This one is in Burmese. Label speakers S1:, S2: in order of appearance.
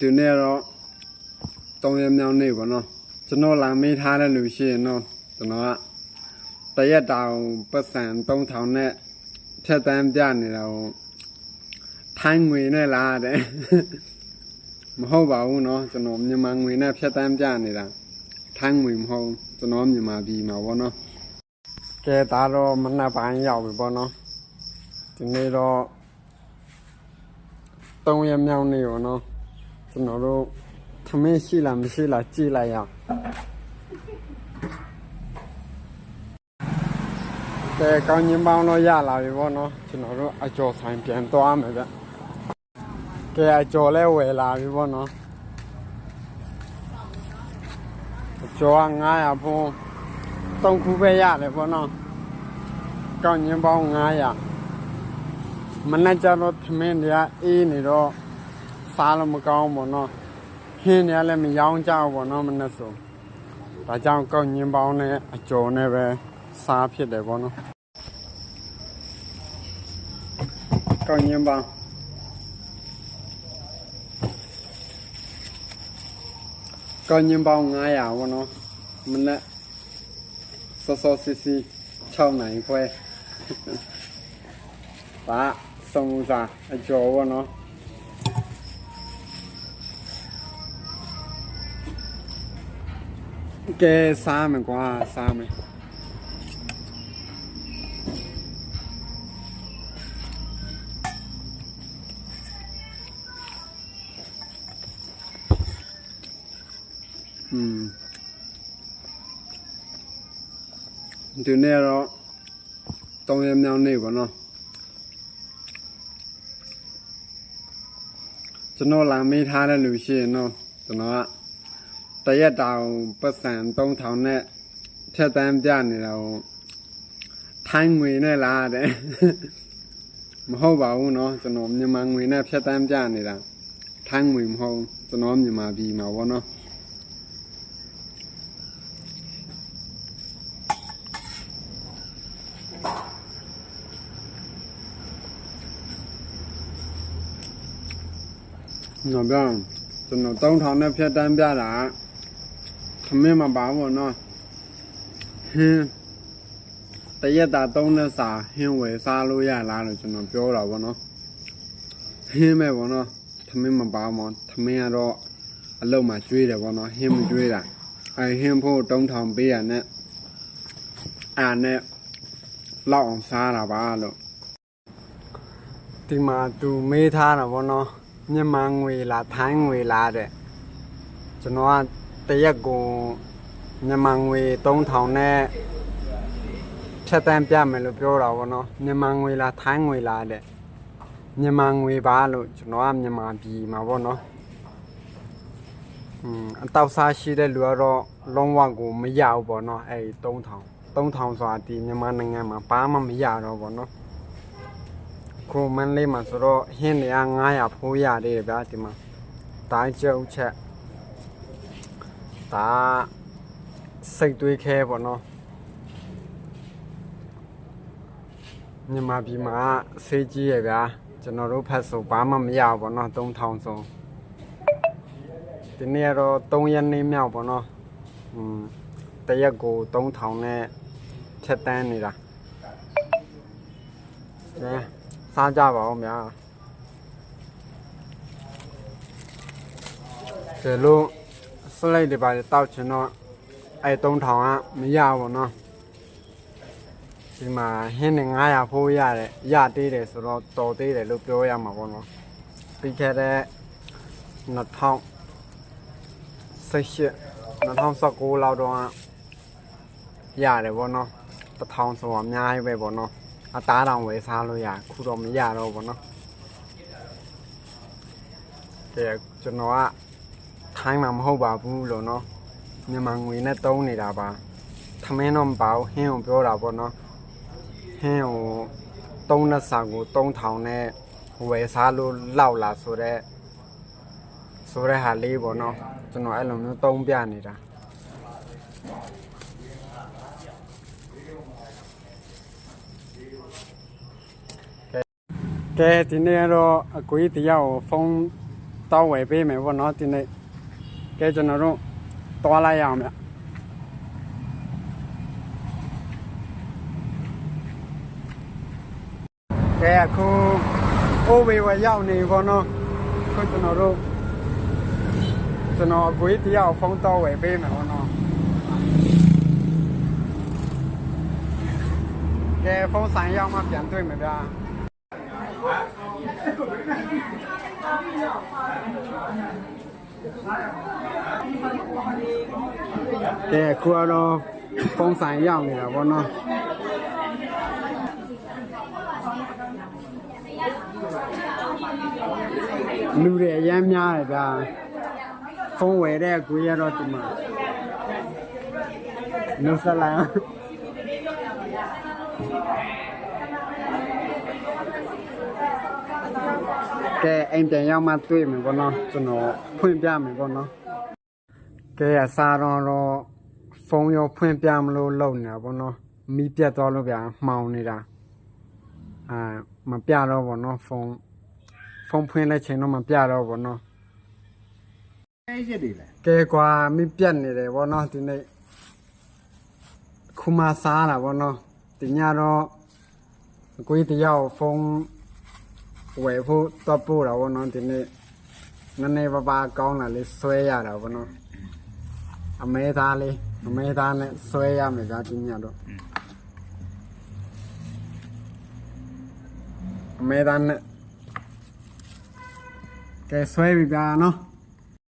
S1: ဒီနေ့တော့တောင်းရမြောင်းနေပါနော်ကျွန်တော်လာမေးထားတဲ့လူရှိရင်တော့ကျွန်တော်ကတရက်တောင်ပတ်စံ3000နဲ့ဖြတ်တန်းပြနေတော့ထိုင်းငွေနဲ့လားတဲ့ မဟုတ်ပါဘူးเนาะကျွန်တော်မြန်မာငွေနဲ့ဖြတ်တန်းပြနေတာထိုင်းငွေမဟုတ်ကျွန်တော်မြန်မာပြည်မှာပေါ့နော်ကဲဒါတော့မနက်ပိုင်းရောက်ပြီပေါ့နော်ဒီနေ့တော့တုံးရမြောင်းနေရောနော် ကျွန်တော်တို့သမင်းရှိလားမရှိလားကြည့်လိုက်ရအောင်ကဲကောင်းချင်းပေါင်းတော့ရလာပြီပေါ့နော်ကျွန်တော်တို့အကျော်ဆိုင်ပြန်သွားမယ်ဗျကဲအကျော်လဲဝယ်လာပြီပေါ့နော်အကျော်က900ဖုန်းသုံးခုပဲရတယ်ပေါ့နော်ကောင်းချင်းပေါင်း900မနေ့ကျတော့သမင်းတွေကအေးနေတော့ စားလို့မကောင်းဘူးပေါ့နော်ဟင်းတွေကလည်းမရောကြဘူးပေါ့နော်မနေ့ဆိုဒါကြောင့်ကောက်ညင်းပေါင်းနဲ့အကျော်နဲ့ပဲစားဖြစ်တယ်ပေါ့နော်ကောက်ညင်းပေါင်းကောက်ညင်းပေါင်း900ပေါ့နော်မနေ့စောစောစီစီ6နိုင်ခွဲဒါစုံစာအကျော်ပေါ့နော် ကဲစားမယ်ကွာစားမယ်อืมဒီနေ့တော့တောင်းရမြောင်းနေပါနော်ကျွန်တော်လာမေးထားတဲ့လူရှိရင်တော့ကျွန်တော်က တရက်တောင်ပတ်စံ3000နဲ့ဖြတ်တန်းပြနေတော့ထိုင်းငွေနဲ့လားတဲ့ မဟုတ်ပါဘူးเนาะကျွန်တော်မြန်မာငွေနဲ့ဖြတ်တန်းပြနေတာထိုင်းငွေမဟုတ်ကျွန်တော်မြန်မာပြည်မှာပေါ့နော်နော်ဗျာကျွန်တော်3000နဲ့ဖြတ်တန်းပြတာ ခမင်းမပါဘူးနော်ဟင်းတရက်တာသုံးတဲ့စာဟင်းဝယ်စားလို့ရလားလို့ကျွန်တော်ပြောတာဗောနော်ဟင်းပဲဗောနော်ခမင်းမပါမောခမင်းကတော့အလုံးမှာကျွေးတယ်ဗောနော်ဟင်းမကျွေးတာအဲဟင်းဖို့တုံးထောင်ပေးရနဲ့အာနဲ့လောက်အောင်စားတာပါလို့ဒီမှာသူမေးထားတာဗောနော်မြန်မာငွေလားထိုင်းငွေလားတဲ့ကျွန်တော်က တရက်ကိုမြန်မာငွေ3000နဲ့ဖြတ်တန်းပြမယ်လို့ပြောတာဗောနော်မြန်မာငွေလားထိုင်းငွေလားတဲ့မြန်မာငွေပါလို့ကျွန်တော်ကမြန်မာပြည်မှာဗောနော်อืมအတောက်စားရှိတဲ့လူကတော့လုံးဝကိုမရဘူးဗောနော်အဲ့3000 3000ဆိုတာဒီမြန်မာနိုင်ငံမှာဘာမှမရတော့ဗောနော်ခုမန်းလေးမှာဆိုတော့ဟင်းတွေက900ဖိုးရသေးတယ်ဗျာဒီမှာတားကျုပ်ချက် ဒါစိတ်သွေးခဲပေါ့နော်မြန်မာပြည်မှာဆေးကြီးရဗျာကျွန်တော်တို့ဖတ်ဆိုဘာမှမရဘူးပေါ့နော်3000ဆိုဒီနေ့ကတော့3ရက်နေမြောက်ပေါ့နော်อืมတရက်ကို3000နဲ့ဖြတ်တန်းနေတာကဲစားကြပါဦးဗျာဒီလို စလိုက်တွေပါတောက်ချင်တော့အဲ3000ကမရဘူးเนาะဒီမှာဟင်းနဲ့900ဖိုးရတယ်ရသေးတယ်ဆိုတော့တော်သေးတယ်လို့ပြောရမှာပေါ့နော်ပြီးခဲ့တဲ့2000 18 2019လောက်တော့ရတယ်ပေါ့နော်1000ဆိုတော့အများကြီးပဲပေါ့နော် အသားတောင်ဝယ်စားလို့ရခုတော့မရတော့ဘောနော်ကဲကျွန်တော်က ထိုင်းမှာမဟုတ်ပါဘူးလို့နော်မြန်မာငွေနဲ့တုံးနေတာပါသမင်းတော့မပါဘူးဟင်းကိုပြောတာပေါ့နော်ဟင်းကိုတုံးတဲ့စာကို3000နဲ့ဝယ်စားလို့လောက်လာဆိုတော့ဆိုတဲ့ဟာလေးပေါ့နော်ကျွန်တော်အဲ့လိုမျိုးတုံးပြနေတာကဲဒီနေ့ကတော့အကွေးတရားကိုဖုန်းတောက်ဝယ်ပေးမယ်ပေါ့နော်ဒီနေ့ ကဲကျွန်တော်တို့သွားလိုက်ရအောင်ဗျကဲအခုအိုးဝေဝရောက်နေပေါ့နော်ခုကျွန်တော်တို့ကျွန်တော်အကွေးတရားဖုန်းတော့ဝယ်ပေးမယ်ပေါ့နော်ကဲဖုန်းဆိုင်ရောက်မှပြန်တွေ့မယ်ဗျာ ကဲအခုကတော့ဖုန်းဆိုင်ရောက်နေတာဗောနော်လူတွေအများများတယ်ဗျာဖုန်းဝယ်တဲ့ကိုရတော့ဒီမှာနှုတ်ဆက်လိုက် ကဲအိမ်ပြန်ရောက်မှတွေ့မယ်ဗောနော်ကျွန်တော်ဖွင့်ပြမယ်ဗောနော်ကဲအစားတော့တော့ဖုန်းရောဖွင့်ပြမလို့လုံနေတာပေါ့နော်မီးပြတ်သွားလို့ဗျာမှောင်နေတာအာမပြတော့ဘောနော်ဖုန်းဖုန်းဖွင့်လိုက်ချိန်တော့မပြတော့ဘောနော်
S2: အဲ့ရက်တွေလဲ
S1: ကဲကွာမီးပြတ်နေတယ်ဘောနော်ဒီနေ့ခုမှစားတာဘောနော်ဒီညတော့အကိုကြီးတယောက်ဖုန်း ဝယ်ဖို့တော့ပို့တာဘောနော်ဒီနေ့နည်းနည်းပါးပါးကောင်းလာလေးဆွဲရတာဘောနော်အမဲသားလေးအမဲသားနဲ့ဆွဲရမယ်ကြာဒီညတော့အမဲသားနဲ့ကဲဆွဲပြီဗျာနော်